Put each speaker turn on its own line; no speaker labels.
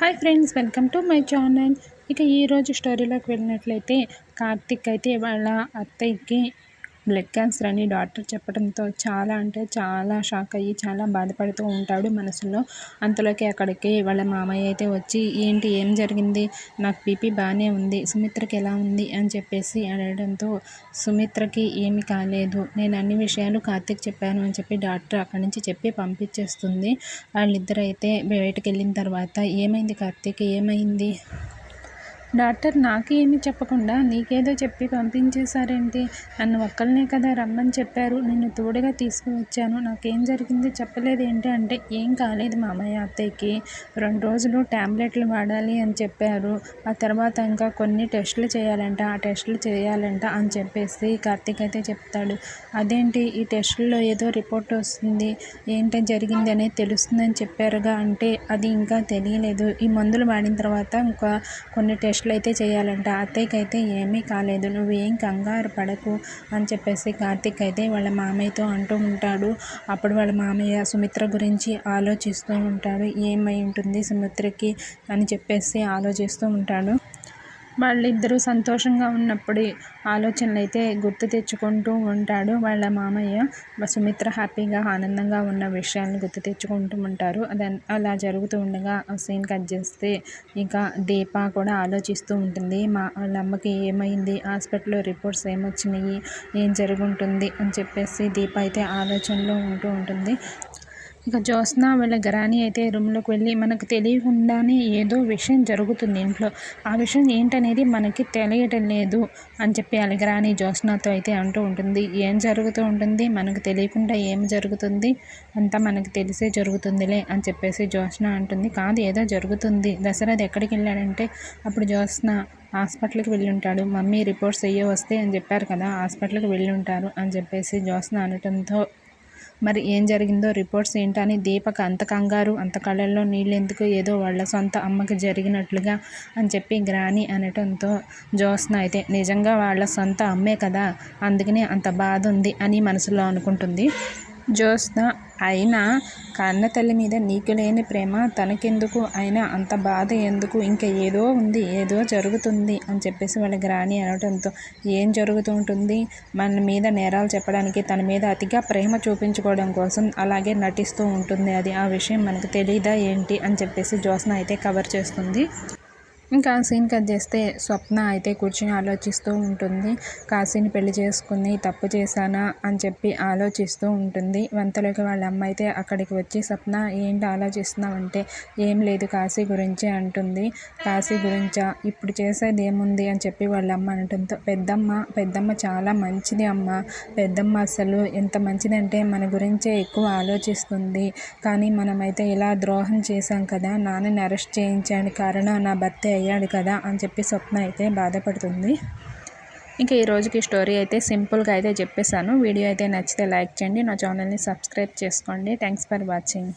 Hi friends welcome to my channel. ఇక ఈరోజు స్టోరీలోకి వెళ్ళినట్లయితే కార్తిక్ అయితే వాళ్ళ అత్తయ్యకి బ్లడ్ క్యాన్సర్ అని డాక్టర్ చెప్పడంతో చాలా అంటే చాలా షాక్ అయ్యి చాలా బాధపడుతూ ఉంటాడు మనసులో. అంతలోకి అక్కడికి వాళ్ళ మామయ్య అయితే వచ్చి ఏంటి ఏం జరిగింది? నాకు బీపీ బాగానే ఉంది. సుమిత్రకి ఎలా ఉంది? అని చెప్పేసి అడగడంతో సుమిత్రకి ఏమి కాలేదు. నేను అన్ని విషయాలు కార్తిక్ చెప్పాను అని చెప్పి డాక్టర్ అక్కడి నుంచి చెప్పి పంపించేస్తుంది. వాళ్ళిద్దరైతే బయటకు వెళ్ళిన తర్వాత ఏమైంది కార్తిక్? ఏమైంది? డాక్టర్ నాకు ఏమి చెప్పకుండా నీకేదో చెప్పి పంపించేశారేంటి? నన్ను ఒక్కరినే కదా రమ్మని చెప్పారు. నిన్ను తోడుగా తీసుకువచ్చాను. నాకేం జరిగింది చెప్పలేదు ఏంటి అంటే ఏం కాలేదు మామయ్య అత్తయ్యకి. రెండు రోజులు ట్యాబ్లెట్లు వాడాలి అని చెప్పారు. ఆ తర్వాత ఇంకా కొన్ని టెస్టులు చేయాలంట ఆ టెస్టులు చేయాలంట అని చెప్పేసి కార్తీక్ అయితే చెప్తాడు. అదేంటి ఈ టెస్టుల్లో ఏదో రిపోర్ట్ వస్తుంది. ఏంటో జరిగింది అనేది తెలుస్తుందని చెప్పారుగా అంటే అది ఇంకా తెలియలేదు. ఈ మందులు వాడిన తర్వాత ఇంకా కొన్ని టెస్టులు టెస్టులు అయితే చేయాలంట. అత్తయ్యకైతే ఏమీ కాలేదు. నువ్వు ఏం కంగారు పడకు అని చెప్పేసి కార్తీక్ అయితే వాళ్ళ మామయ్యతో అంటూ ఉంటాడు. అప్పుడు వాళ్ళ మామయ్య సుమిత్ర గురించి ఆలోచిస్తూ ఉంటాడు. ఏమై ఉంటుంది సుమిత్రకి అని చెప్పేసి ఆలోచిస్తూ ఉంటాడు. వాళ్ళిద్దరూ సంతోషంగా ఉన్నప్పుడు ఆలోచనలు అయితే గుర్తు తెచ్చుకుంటూ ఉంటాడు. వాళ్ళ మామయ్య సుమిత్ర హ్యాపీగా ఆనందంగా ఉన్న విషయాలను గుర్తు తెచ్చుకుంటూ ఉంటారు. అదే అలా జరుగుతూ ఉండగా సీన్ కట్ చేస్తే ఇంకా దీప కూడా ఆలోచిస్తూ ఉంటుంది. మా వాళ్ళ అమ్మకి ఏమైంది? హాస్పిటల్లో రిపోర్ట్స్ ఏమొచ్చినాయి? ఏం జరుగుంటుంది? అని చెప్పేసి దీప అయితే ఆలోచనలో ఉంటూ ఉంటుంది. ఇక జ్యోత్స్న వీళ్ళ గరాని అయితే రూమ్లోకి వెళ్ళి మనకు తెలియకుండానే ఏదో విషయం జరుగుతుంది ఇంట్లో. ఆ విషయం ఏంటనేది మనకి తెలియటం లేదు అని చెప్పి అలగరాని జ్యోత్స్నతో అయితే అంటూ ఉంటుంది. ఏం జరుగుతూ ఉంటుంది? మనకు తెలియకుండా ఏం జరుగుతుంది? అంతా మనకు తెలిసే జరుగుతుందిలే అని చెప్పేసి జ్యోత్స్న అంటుంది. కాదు ఏదో జరుగుతుంది. దసరాది ఎక్కడికి వెళ్ళాడంటే అప్పుడు జ్యోత్స్న హాస్పిటల్కి వెళ్ళి ఉంటాడు మమ్మీ రిపోర్ట్స్ అయ్యే వస్తే అని చెప్పారు కదా హాస్పిటల్కి వెళ్ళి ఉంటారు అని చెప్పేసి జ్యోత్స్న అనటంతో మరి ఏం జరిగిందో రిపోర్ట్స్ ఏంటని దీపక్ అంత కంగారు అంత కళ్ళల్లో నీళ్ళెందుకు? ఏదో వాళ్ళ సొంత అమ్మకి జరిగినట్లుగా అని చెప్పి గ్రాని అనటంతో జ్యోత్స్న అయితే నిజంగా వాళ్ళ సొంత అమ్మే కదా అందుకనే అంత బాధ ఉంది అని మనసులో అనుకుంటుంది. జ్యోత్స్న అయినా కన్నతల్లి మీద నీకు లేని ప్రేమ తనకెందుకు? అయినా అంత బాధ ఎందుకు? ఇంకా ఏదో ఉంది ఏదో జరుగుతుంది అని చెప్పేసి వాళ్ళకి రాణి అనడంతో ఏం జరుగుతూ ఉంటుంది? మన మీద నేరాలు చెప్పడానికి తన మీద అతిగా ప్రేమ చూపించుకోవడం కోసం అలాగే నటిస్తూ ఉంటుంది. అది ఆ విషయం మనకు తెలియదా ఏంటి అని చెప్పేసి జ్యోత్స్న అయితే కవర్ చేస్తుంది. ఇంకా సీన్ కట్ చేస్తే స్వప్న అయితే కూర్చుని ఆలోచిస్తూ ఉంటుంది. కాశీని పెళ్ళి చేసుకుని తప్పు చేశానా అని చెప్పి ఆలోచిస్తూ ఉంటుంది. వంతలోకి వాళ్ళ అమ్మ అయితే అక్కడికి వచ్చి స్వప్న ఏంటి ఆలోచిస్తున్నావంటే ఏం లేదు కాశీ గురించి అంటుంది. కాశీ గురించా? ఇప్పుడు చేసేది ఏముంది? అని చెప్పి వాళ్ళ అమ్మ అనటంతో పెద్దమ్మ పెద్దమ్మ చాలా మంచిది అమ్మ. పెద్దమ్మ అసలు ఎంత మంచిదంటే మన గురించే ఎక్కువ ఆలోచిస్తుంది. కానీ మనమైతే ఇలా ద్రోహం చేశాం కదా నాన్నని అరెస్ట్ చేయించాడు కారణం నా భర్తే అయ్యాడు కదా అని చెప్పి స్వప్న అయితే బాధపడుతుంది. ఇంకా ఈ రోజుకి స్టోరీ అయితే సింపుల్గా అయితే చెప్పేశాను. వీడియో అయితే నచ్చితే లైక్ చేయండి. నా ఛానల్ని సబ్స్క్రైబ్ చేసుకోండి. Thanks for watching.